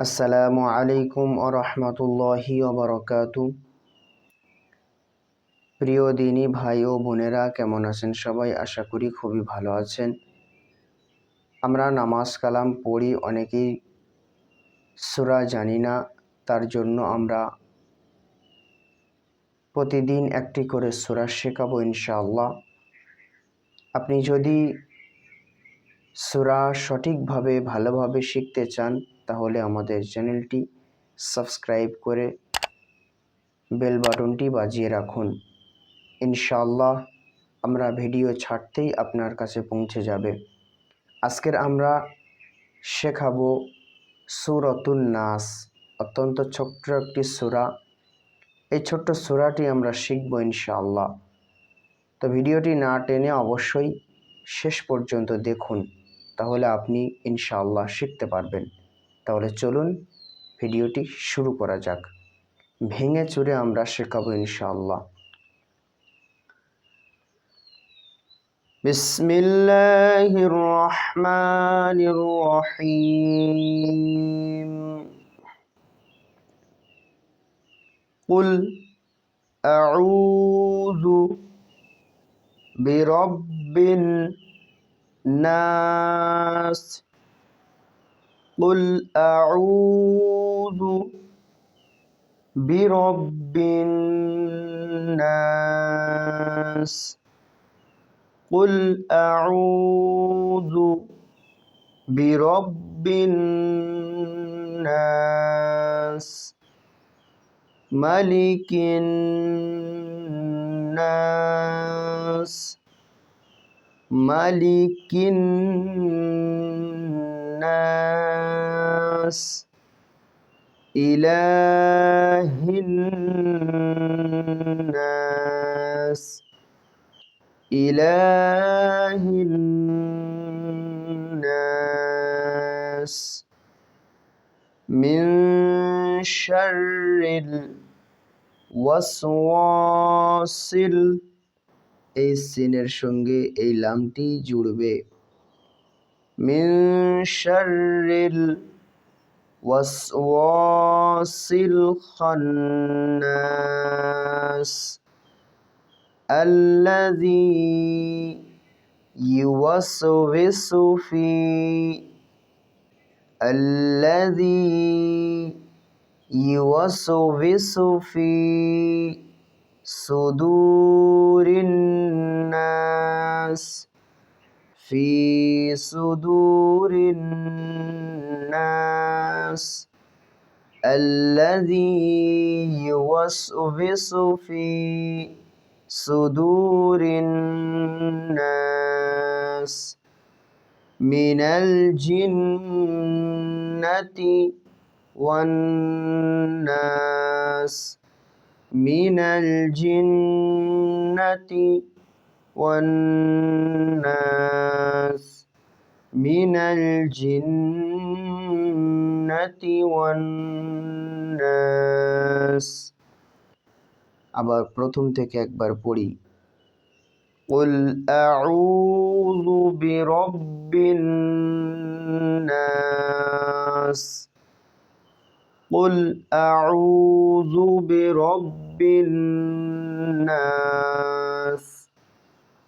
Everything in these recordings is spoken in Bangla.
আসসালামু আলাইকুম আরহামতুল্লাহি ওবরকাত প্রিয় দিনী ভাই ও বোনেরা, কেমন আছেন সবাই? আশা করি খুবই ভালো আছেন। আমরা নামাজ কালাম পড়ি, অনেকেই সুরা জানি না, তার জন্য আমরা প্রতিদিন একটি করে সুরা শেখাবো ইনশাআল্লাহ। আপনি যদি সুরা সঠিকভাবে, ভালোভাবে শিখতে চান তাহলে আমাদের চ্যানেলটি সাবস্ক্রাইব করে বেল বাটনটি বাজিয়ে রাখুন। ইনশাল্লাহ আমরা ভিডিও ছাড়তেই আপনার কাছে পৌঁছে যাবে। আজকের আমরা শেখাবো সুরতুল নাস, অত্যন্ত ছোট্ট একটি সুরা। এই ছোট্ট সুরাটি আমরা শিখব ইনশাআল্লাহ। তো ভিডিওটি না টেনে অবশ্যই শেষ পর্যন্ত দেখুন, তাহলে আপনি ইনশাআল্লাহ শিখতে পারবেন। তাহলে চলুন ভিডিওটি শুরু করা যাক ভেঙে চুরে আমরা শেখাবো ইনশাআল্লাহ بسم الله الرحمن الرحيم قل أعوذ برب الناس قل أعوذ برب الناس قل أعوذ برب الناس ملك الناس ملك الناس إله الناس إله الناس من شر الوسواس এই সিনের সঙ্গে এই লামটি জুড়বে মিন শাররিল وسواس الخناس الذي يوسوس في الذي يوسوس في صدور الناس في صدور الناس الذي يوسوس في صدور الناس من الجنة والناس من الجنة والناس من الجنة والناس আবার প্রথম থেকে একবার পড়ি قل أعوذ برب الناس قل أعوذ برب الناس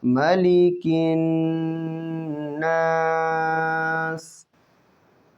ملك الناس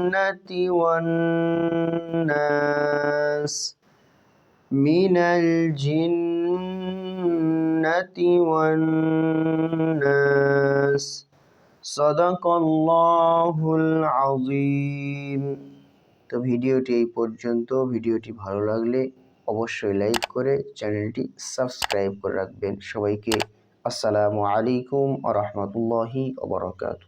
الجنة والناس من الجنة والناس صدق الله العظيم তো ভিডিওটি এই পর্যন্ত ভিডিওটি ভালো লাগলে অবশ্যই লাইক করে চ্যানেলটি সাবস্ক্রাইব করে রাখবেন সবাইকে আসসালামু আলাইকুম আ রহমতুল্লাহি ওবরাকাতু